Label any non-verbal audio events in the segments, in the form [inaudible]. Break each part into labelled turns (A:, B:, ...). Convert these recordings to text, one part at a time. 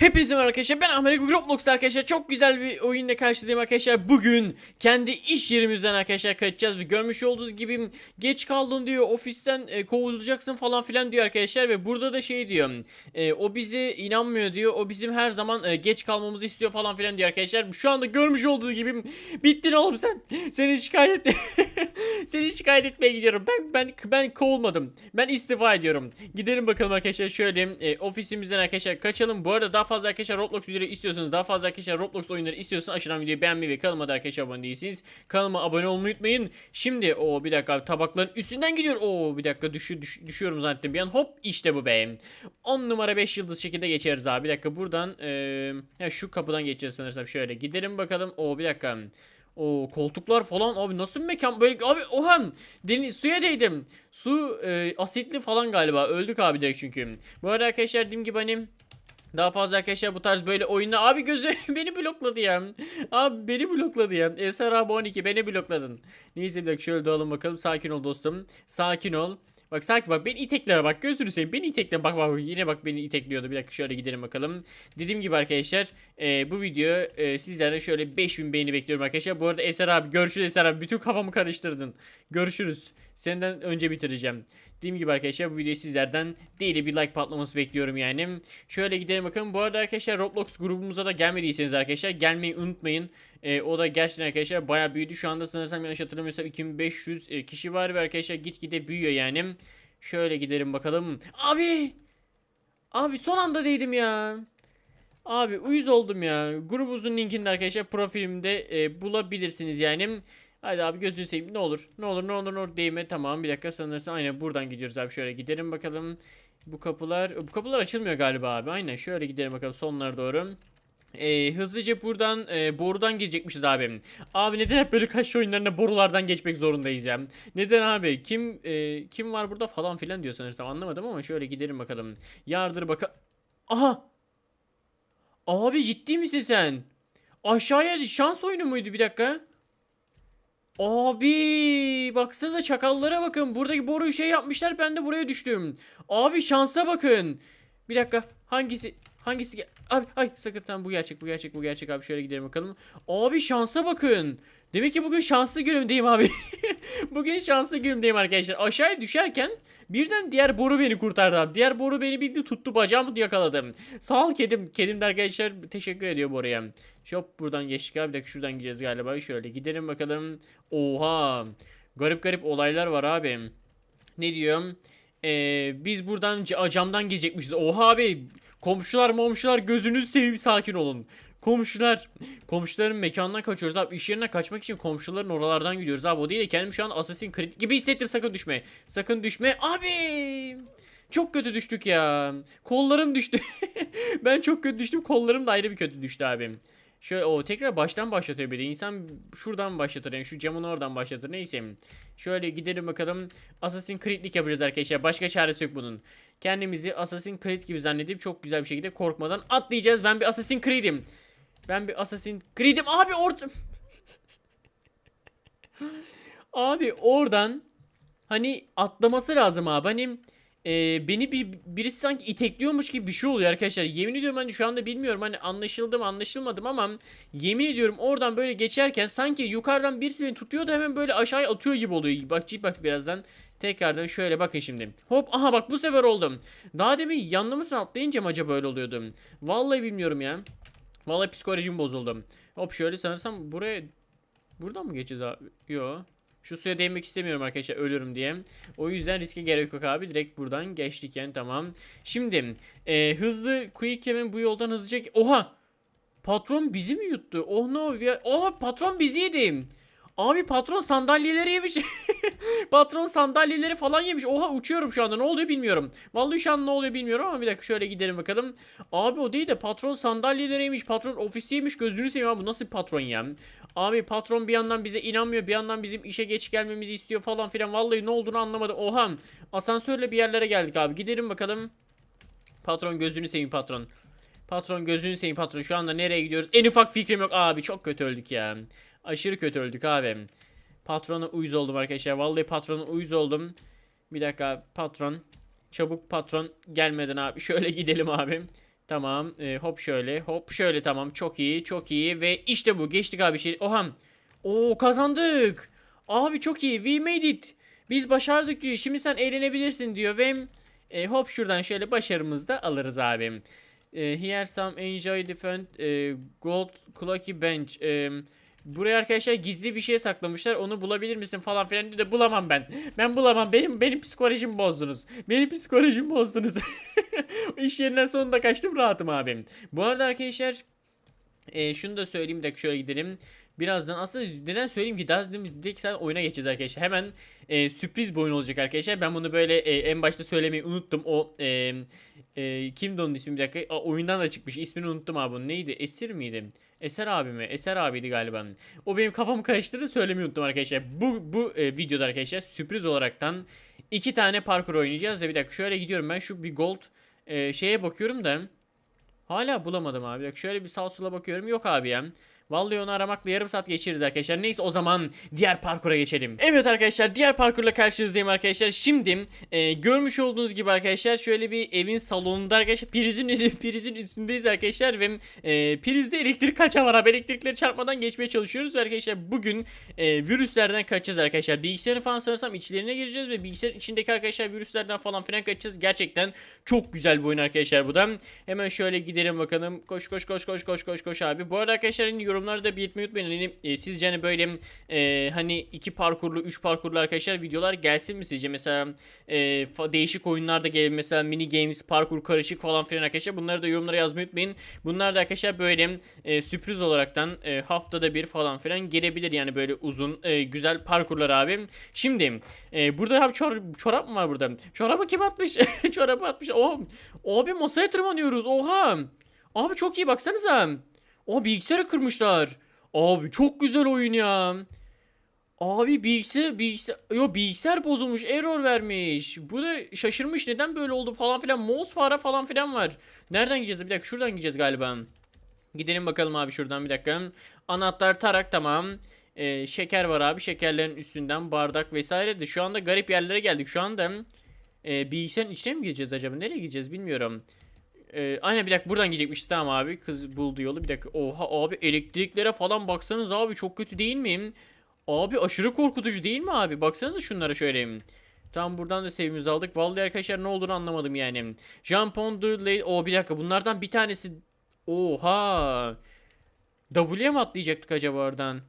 A: Hepinize merhaba arkadaşlar. Ben Ahmet Roblox arkadaşlar. Çok güzel bir oyunla karşınızdayım arkadaşlar. Bugün kendi iş yerimizden arkadaşlar kaçacağız. Ve görmüş olduğunuz gibi geç kaldın diyor ofisten e, kovulacaksın falan filan diyor arkadaşlar ve burada da şey diyor e, o bize inanmıyor diyor. O bizim her zaman e, geç kalmamızı istiyor falan filan diyor arkadaşlar. Şu anda görmüş olduğunuz gibi bittin oğlum sen. [laughs] Seni şikayet [laughs] seni şikayet etmeye gidiyorum. Ben ben ben kovulmadım. Ben istifa ediyorum. Gidelim bakalım arkadaşlar. Şöyle e, ofisimizden arkadaşlar kaçalım. Bu arada daha fazla arkadaşlar Roblox videoları istiyorsanız daha fazla arkadaşlar Roblox oyunları istiyorsanız aşağıdan videoyu beğenmeyi ve kanalıma da arkadaşlar abone değilsiniz kanalıma abone olmayı unutmayın. Şimdi o bir dakika tabakların üstünden gidiyor. O bir dakika düşü, düş- düşüyorum zannettim bir an. Hop işte bu be. 10 numara 5 yıldız şekilde geçeriz abi. Bir dakika buradan e, ya şu kapıdan geçeceğiz sanırsam. Şöyle gidelim bakalım. O bir dakika. O koltuklar falan abi nasıl bir mekan? Böyle abi oha deniz suya değdim. Su e, asitli falan galiba. Öldük abi direkt çünkü. Bu arada arkadaşlar dediğim gibi hani daha fazla arkadaşlar bu tarz böyle oyunda abi gözü [laughs] beni blokladı ya. Abi beni blokladı ya. Eser abi 12 beni blokladın. Neyse bir dakika şöyle dağılın bakalım. Sakin ol dostum. Sakin ol. Bak sakin bak beni itekleme bak gözünü seveyim beni itekle bak bak yine bak beni itekliyordu bir dakika şöyle gidelim bakalım dediğim gibi arkadaşlar e, bu video e, sizlerden şöyle 5000 beğeni bekliyorum arkadaşlar bu arada Eser abi görüşürüz Eser abi bütün kafamı karıştırdın görüşürüz senden önce bitireceğim Dediğim gibi arkadaşlar bu videoyu sizlerden değil bir like patlaması bekliyorum yani. Şöyle gidelim bakalım. Bu arada arkadaşlar Roblox grubumuza da gelmediyseniz arkadaşlar gelmeyi unutmayın. Ee, o da gerçekten arkadaşlar bayağı büyüdü. Şu anda sanırsam yanlış hatırlamıyorsam 2500 e, kişi var ve arkadaşlar gitgide büyüyor yani. Şöyle gidelim bakalım. Abi! Abi son anda değdim ya. Abi uyuz oldum ya. Grubumuzun linkini arkadaşlar profilimde e, bulabilirsiniz yani. Hadi abi gözünü seveyim ne olur. Ne olur ne olur ne olur değme tamam bir dakika sanırsam aynen buradan gidiyoruz abi şöyle gidelim bakalım. Bu kapılar bu kapılar açılmıyor galiba abi aynen şöyle gidelim bakalım sonlara doğru. Ee, hızlıca buradan e, borudan girecekmişiz abi. Abi neden hep böyle kaç oyunlarında borulardan geçmek zorundayız ya? Neden abi? Kim e, kim var burada falan filan diyor sanırsam anlamadım ama şöyle gidelim bakalım. Yardır baka. Aha! Abi ciddi misin sen? Aşağıya şans oyunu muydu bir dakika? Abi baksanıza çakallara bakın. Buradaki boruyu şey yapmışlar ben de buraya düştüm. Abi şansa bakın. Bir dakika hangisi hangisi Abi ay sakın tamam bu gerçek bu gerçek bu gerçek abi şöyle gidelim bakalım. Abi şansa bakın. Demek ki bugün şanslı günümdeyim abi. [laughs] bugün şanslı günümdeyim arkadaşlar. Aşağıya düşerken birden diğer boru beni kurtardı abi. Diğer boru beni bildi tuttu bacağımı yakaladım. Sağ ol kedim. Kedim de arkadaşlar teşekkür ediyor Bora'ya. Şop buradan geçtik abi. Bir şuradan gideceğiz galiba. Şöyle gidelim bakalım. Oha. Garip garip olaylar var abi. Ne diyorum? Ee, biz buradan ca- camdan girecekmişiz. Oha abi. Komşular momşular gözünüzü seveyim sakin olun. Komşular. Komşuların mekanından kaçıyoruz abi. İş yerine kaçmak için komşuların oralardan gidiyoruz abi. O değil de kendimi şu an Assassin's Creed gibi hissettim. Sakın düşme. Sakın düşme. Abi. Çok kötü düştük ya. Kollarım düştü. [laughs] ben çok kötü düştüm. Kollarım da ayrı bir kötü düştü abi. Şöyle o tekrar baştan başlatıyor bir de. İnsan şuradan başlatır yani şu camın oradan başlatır. Neyse. Şöyle gidelim bakalım. Assassin's Creed'lik yapacağız arkadaşlar. Başka çaresi yok bunun. Kendimizi Assassin's Creed gibi zannedip çok güzel bir şekilde korkmadan atlayacağız. Ben bir Assassin's Creed'im. Ben bir Assassin's Creed'im. Abi orada... [laughs] Abi oradan hani atlaması lazım abi. Hani e, beni bir, birisi sanki itekliyormuş gibi bir şey oluyor arkadaşlar. Yemin ediyorum hani şu anda bilmiyorum hani anlaşıldım anlaşılmadım ama yemin ediyorum oradan böyle geçerken sanki yukarıdan birisi beni tutuyor da hemen böyle aşağıya atıyor gibi oluyor. Bak bak birazdan. Tekrardan şöyle bakın şimdi. Hop aha bak bu sefer oldum. Daha demin yanlamasını atlayınca mı acaba böyle oluyordu? Vallahi bilmiyorum ya. Vallahi psikolojim bozuldu. Hop şöyle sanırsam buraya buradan mı geçeceğiz abi? Yo. Şu suya değmek istemiyorum arkadaşlar ölürüm diye. O yüzden riske gerek yok abi. Direkt buradan geçtik yani tamam. Şimdi e, hızlı quick hemen bu yoldan hızlıca... Oha! Patron bizi mi yuttu? Oh no. Oha patron bizi yedi. Abi patron sandalyeleri yemiş. [laughs] patron sandalyeleri falan yemiş. Oha uçuyorum şu anda. Ne oluyor bilmiyorum. Vallahi şu an ne oluyor bilmiyorum ama bir dakika şöyle gidelim bakalım. Abi o değil de patron sandalyeleri yemiş. Patron ofisi yemiş. Gözünü seveyim abi bu nasıl patron ya? Abi patron bir yandan bize inanmıyor. Bir yandan bizim işe geç gelmemizi istiyor falan filan. Vallahi ne olduğunu anlamadım. Oha. Asansörle bir yerlere geldik abi. Gidelim bakalım. Patron gözünü seveyim patron. Patron gözünü seveyim patron. Şu anda nereye gidiyoruz? En ufak fikrim yok. Abi çok kötü öldük ya. Aşırı kötü öldük abi. Patrona uyuz oldum arkadaşlar. Vallahi patrona uyuz oldum. Bir dakika patron. Çabuk patron gelmeden abi. [laughs] Şöyle gidelim abi. Tamam. e, hop şöyle. Hop şöyle tamam. Çok iyi. Çok iyi. Ve işte bu. Geçtik abi şey. Oha. Oo kazandık. Abi çok iyi. We made it. Biz başardık diyor. Şimdi sen eğlenebilirsin diyor. Ve e, hop şuradan şöyle başarımızı da alırız abi. E, here some enjoy defend e, gold clucky bench. E, buraya arkadaşlar gizli bir şey saklamışlar. Onu bulabilir misin falan filan diyor da bulamam ben. Ben bulamam. Benim benim psikolojimi bozdunuz. Benim psikolojimi bozdunuz. [laughs] İş yerinden sonunda kaçtım rahatım abim. Bu arada arkadaşlar e, şunu da söyleyeyim dakika şöyle gidelim. Birazdan aslında neden söyleyeyim ki daha direkt sen oyuna geçeceğiz arkadaşlar. Hemen e, sürpriz bir oyun olacak arkadaşlar. Ben bunu böyle e, en başta söylemeyi unuttum. O e, e, kimdi onun ismi bir dakika. Aa, oyundan da çıkmış. İsmini unuttum abi bunun. Neydi? Esir miydi? Eser abi mi? Eser abiydi galiba. O benim kafamı karıştırdı söylemeyi unuttum arkadaşlar. Bu bu e, videoda arkadaşlar sürpriz olaraktan iki tane parkur oynayacağız da bir dakika şöyle gidiyorum ben şu bir gold e, şeye bakıyorum da hala bulamadım abi. Bir dakika şöyle bir sağ sola bakıyorum yok abi ya. Vallahi onu aramakla yarım saat geçiririz arkadaşlar. Neyse o zaman diğer parkura geçelim. Evet arkadaşlar diğer parkurla karşınızdayım arkadaşlar. Şimdi e, görmüş olduğunuz gibi arkadaşlar şöyle bir evin salonunda arkadaşlar prizin [laughs] prizin üstündeyiz arkadaşlar ve e, prizde elektrik kaça var. Elektrikleri çarpmadan geçmeye çalışıyoruz ve arkadaşlar bugün e, virüslerden kaçacağız arkadaşlar. Bilgisayarın falan sanırsam içlerine gireceğiz ve bilgisayarın içindeki arkadaşlar virüslerden falan filan kaçacağız. Gerçekten çok güzel bir oyun arkadaşlar bu da. Hemen şöyle gidelim bakalım. Koş koş koş koş koş koş koş abi. Bu arada arkadaşlar hani yorumlarda belirtmeyi unutmayın. Hani, e, sizce hani böyle e, hani iki parkurlu, üç parkurlu arkadaşlar videolar gelsin mi sizce? Mesela e, değişik oyunlarda gelebilir. Mesela mini games, parkur karışık falan filan arkadaşlar. Bunları da yorumlara yazmayı unutmayın. Bunlar da arkadaşlar böyle e, sürpriz olaraktan e, haftada bir falan filan gelebilir. Yani böyle uzun, e, güzel parkurlar abi. Şimdi e, burada abi çor- çorap mı var burada? Çorabı kim atmış? [laughs] Çorabı atmış. Oh, abi masaya tırmanıyoruz. Oha. Abi çok iyi baksanıza. O bilgisayarı kırmışlar. Abi çok güzel oyun ya. Abi bilgisayar bilgisayar yo bilgisayar bozulmuş error vermiş. Bu da şaşırmış neden böyle oldu falan filan. Mouse fare falan filan var. Nereden gideceğiz? Bir dakika şuradan gideceğiz galiba. Gidelim bakalım abi şuradan bir dakika. Anahtar tarak tamam. Ee, şeker var abi. Şekerlerin üstünden bardak vesaire de. Şu anda garip yerlere geldik. Şu anda e, bilgisayarın içine mi gireceğiz acaba? Nereye gideceğiz bilmiyorum. Ee, aynen bir dakika buradan gidecekmiş tamam abi kız buldu yolu bir dakika oha abi elektriklere falan baksanız abi çok kötü değil mi? Abi aşırı korkutucu değil mi abi baksanıza şunlara şöyle. Tam buradan da sevimizi aldık. Vallahi arkadaşlar ne olduğunu anlamadım yani. Jump on the lane. Oo bir dakika bunlardan bir tanesi. Oha. W'ye mi atlayacaktık acaba oradan?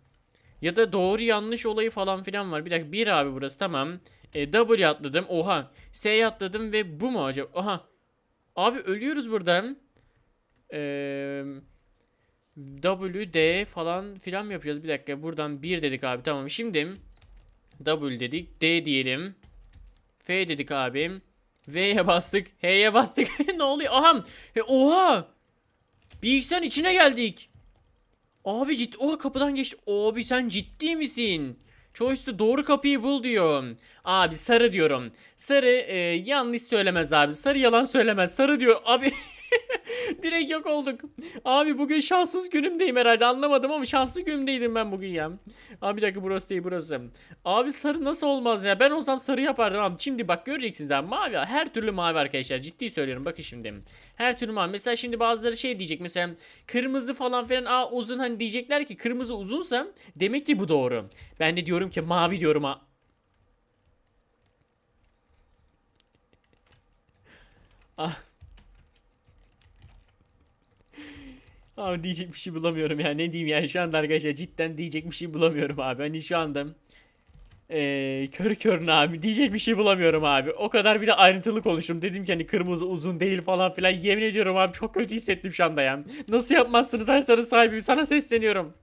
A: Ya da doğru yanlış olayı falan filan var. Bir dakika bir abi burası tamam. E, W atladım. Oha. S'ye atladım ve bu mu acaba? Aha. Abi ölüyoruz buradan. Eee W, D falan filan mı yapacağız? Bir dakika buradan 1 dedik abi tamam. Şimdi W dedik. D diyelim. F dedik abi. V'ye bastık. H'ye bastık. [laughs] ne oluyor? Aha. E, oha. Bilgisayarın içine geldik. Abi ciddi. Oha kapıdan geçti. Abi sen ciddi misin? Choice'u doğru kapıyı bul diyor. Abi sarı diyorum. Sarı e, yanlış söylemez abi. Sarı yalan söylemez. Sarı diyor. Abi [laughs] [laughs] direkt yok olduk. Abi bugün şanssız günümdeyim herhalde. Anlamadım ama şanslı günümdeydim ben bugün ya. Abi bir dakika burası değil burası. Abi sarı nasıl olmaz ya? Ben olsam sarı yapardım abi. Şimdi bak göreceksiniz abi. Mavi her türlü mavi arkadaşlar. Ciddi söylüyorum bakın şimdi. Her türlü mavi. Mesela şimdi bazıları şey diyecek. Mesela kırmızı falan filan. Aa uzun hani diyecekler ki kırmızı uzunsa demek ki bu doğru. Ben de diyorum ki mavi diyorum ha. Ah. Abi diyecek bir şey bulamıyorum ya. Ne diyeyim yani? Şu anda arkadaşlar cidden diyecek bir şey bulamıyorum abi. Hani şu anda eee körü körüne abi. Diyecek bir şey bulamıyorum abi. O kadar bir de ayrıntılı konuştum dedim ki hani kırmızı uzun değil falan filan. Yemin ediyorum abi çok kötü hissettim şu anda ya. Nasıl yapmazsınız haritanın sahibi? Sana sesleniyorum.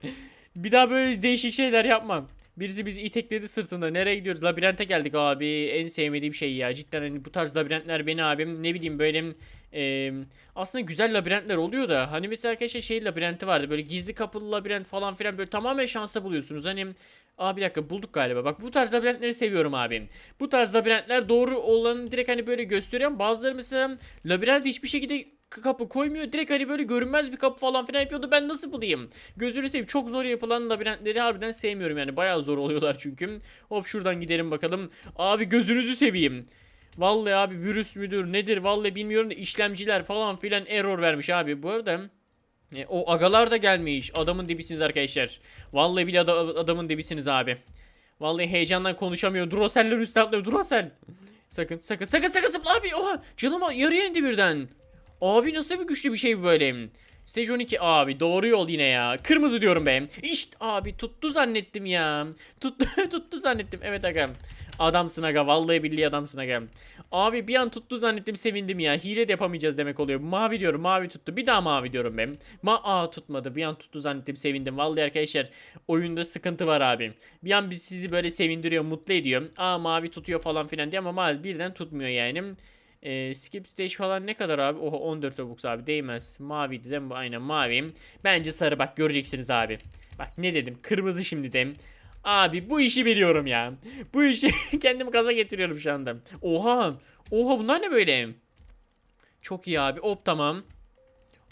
A: Bir daha böyle değişik şeyler yapmam Birisi bizi itekledi sırtında. Nereye gidiyoruz? Labirente geldik abi. En sevmediğim şey ya. Cidden hani bu tarz labirentler beni abim ne bileyim böyle e, aslında güzel labirentler oluyor da hani mesela arkadaşlar şey labirenti vardı. Böyle gizli kapılı labirent falan filan böyle tamamen şansa buluyorsunuz. Hani Aa bir dakika bulduk galiba. Bak bu tarz labirentleri seviyorum abi. Bu tarz labirentler doğru olanı direkt hani böyle gösteriyor. Bazıları mesela labirent hiçbir şekilde kapı koymuyor. Direkt hani böyle görünmez bir kapı falan filan yapıyordu. Ben nasıl bulayım? Gözünü seveyim. Çok zor yapılan labirentleri harbiden sevmiyorum yani. Bayağı zor oluyorlar çünkü. Hop şuradan gidelim bakalım. Abi gözünüzü seveyim. Vallahi abi virüs müdür nedir vallahi bilmiyorum da işlemciler falan filan error vermiş abi. Bu arada e, o agalar da gelmiş. Adamın dibisiniz arkadaşlar. Vallahi bile ada- adamın dibisiniz abi. Vallahi heyecandan konuşamıyor. Duracell'ler üstüne atlıyor. Duracell. Sakın sakın sakın sakın zıpla abi. Oha canıma yarıya indi birden. Abi nasıl bir güçlü bir şey böyle. Stage 12 abi doğru yol yine ya. Kırmızı diyorum be. İşte abi tuttu zannettim ya. Tuttu [laughs] tuttu zannettim. Evet aga. Adamsın aga. Vallahi billahi adamsın aga. Abi bir an tuttu zannettim sevindim ya. Hile de yapamayacağız demek oluyor. Mavi diyorum mavi tuttu. Bir daha mavi diyorum ben. Ma Aa tutmadı. Bir an tuttu zannettim sevindim. Vallahi arkadaşlar oyunda sıkıntı var abi. Bir an biz sizi böyle sevindiriyor mutlu ediyor. Aa mavi tutuyor falan filan diye ama maalesef birden tutmuyor yani. Ee, skip stage falan ne kadar abi? Oha 14 Robux abi değmez. Maviydi değil mi? Aynen mavi. Bence sarı bak göreceksiniz abi. Bak ne dedim kırmızı şimdi de. Abi bu işi biliyorum ya. Bu işi [laughs] kendimi gaza getiriyorum şu anda. Oha. Oha bunlar ne böyle? Çok iyi abi. Hop tamam.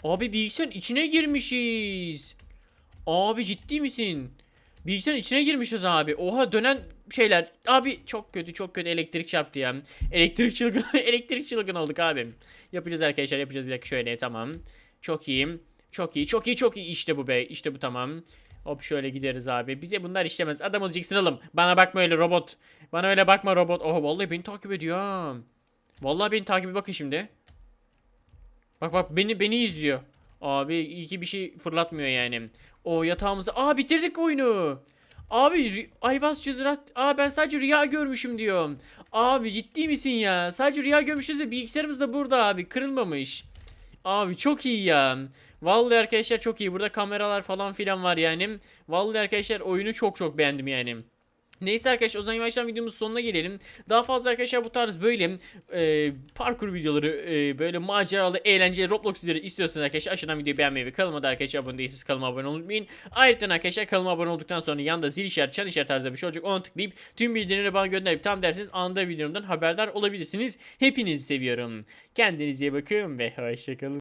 A: Abi bilgisayarın içine girmişiz. Abi ciddi misin? Bilgisayarın içine girmişiz abi. Oha dönen şeyler. Abi çok kötü çok kötü elektrik çarptı ya. Elektrik çılgın [laughs] elektrik çılgın olduk abi. Yapacağız arkadaşlar yapacağız bir dakika şöyle tamam. Çok iyi. Çok iyi çok iyi çok iyi işte bu be işte bu tamam. Hop şöyle gideriz abi. Bize bunlar işlemez. Adam olacaksın oğlum. Bana bakma öyle robot. Bana öyle bakma robot. Oha vallahi beni takip ediyor. Vallahi beni takip bakın şimdi. Bak bak beni beni izliyor. Abi iyi ki bir şey fırlatmıyor yani. O yatağımızı. Aa bitirdik oyunu. Abi I was Aa ben sadece rüya görmüşüm diyor. Abi ciddi misin ya? Sadece rüya görmüşüz de bilgisayarımız da burada abi. Kırılmamış. Abi çok iyi ya. Vallahi arkadaşlar çok iyi. Burada kameralar falan filan var yani. Vallahi arkadaşlar oyunu çok çok beğendim yani. Neyse arkadaşlar o zaman yavaştan videomuzun sonuna gelelim. Daha fazla arkadaşlar bu tarz böyle e, parkur videoları e, böyle maceralı eğlenceli Roblox videoları istiyorsanız arkadaşlar aşağıdan videoyu beğenmeyi ve kanalıma da arkadaşlar abone değilseniz kanalıma abone olmayı unutmayın. Ayrıca arkadaşlar kanalıma abone olduktan sonra yanında zil işareti çan işareti tarzı bir şey olacak onu tıklayıp tüm bildirimleri bana gönderip tam derseniz anında videomdan haberdar olabilirsiniz. Hepinizi seviyorum. Kendinize iyi bakın ve hoşçakalın.